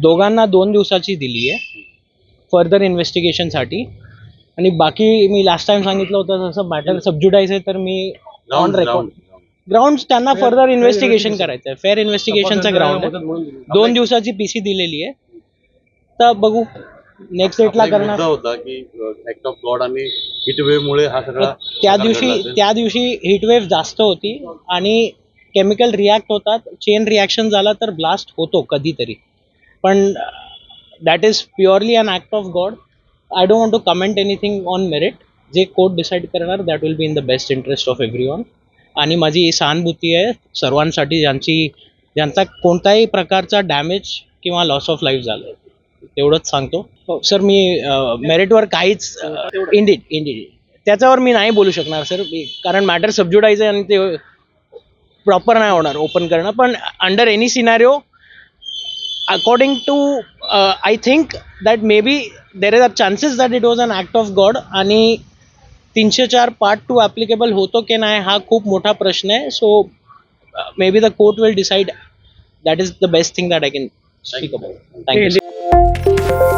दोघांना दोन दिवसाची दिली आहे. फर्दर इन्व्हेस्टिगेशनसाठी आणि बाकी मी लास्ट टाइम सांगितलं होतं तसं मॅटर सबज्युडाईज आहे तर मी ऑन रेकॉर्ड ग्राउंड त्यांना फर्दर इन्व्हेस्टिगेशन करायचं आहे फेअर इन्व्हेस्टिगेशनचा ग्राउंड आहे. दोन दिवसाची पीसी दिलेली आहे. तर बघू नेक्स्ट डेटला करणार. होता की ऍक्ट ऑफ गॉड आणि हा सगळा त्या दिवशी. त्या दिवशी हिटवेव्ह जास्त होती. आणि केमिकल रिॲक्ट होतात. चेन रिॲक्शन झाला तर ब्लास्ट होतो कधीतरी. पण that is purely an act of God I don't want to comment anything on merit जे कोर्ट डिसाईड करणार that will be in the best interest of everyone आणि माझी सहानुभूती आहे सर्वांसाठी ज्यांची ज्यांचा कोणताही प्रकारचा डॅमेज किंवा लॉस ऑफ लाईफ झालं. तेवढंच सांगतो. सर मी मेरिटवर काहीच इंडिड इंडिड त्याच्यावर मी नाही बोलू शकणार सर. कारण मॅटर सबज्युडाईज आहे आणि ते प्रॉपर नाही होणार ओपन करणं. पण under any scenario according to I think that maybe there is a chances that it was an act of God आणि तीनशे चार पार्ट टू ॲप्लिकेबल होतो की नाही हा खूप मोठा प्रश्न आहे. So maybe the court will decide that is the best thing that I can speak about thank you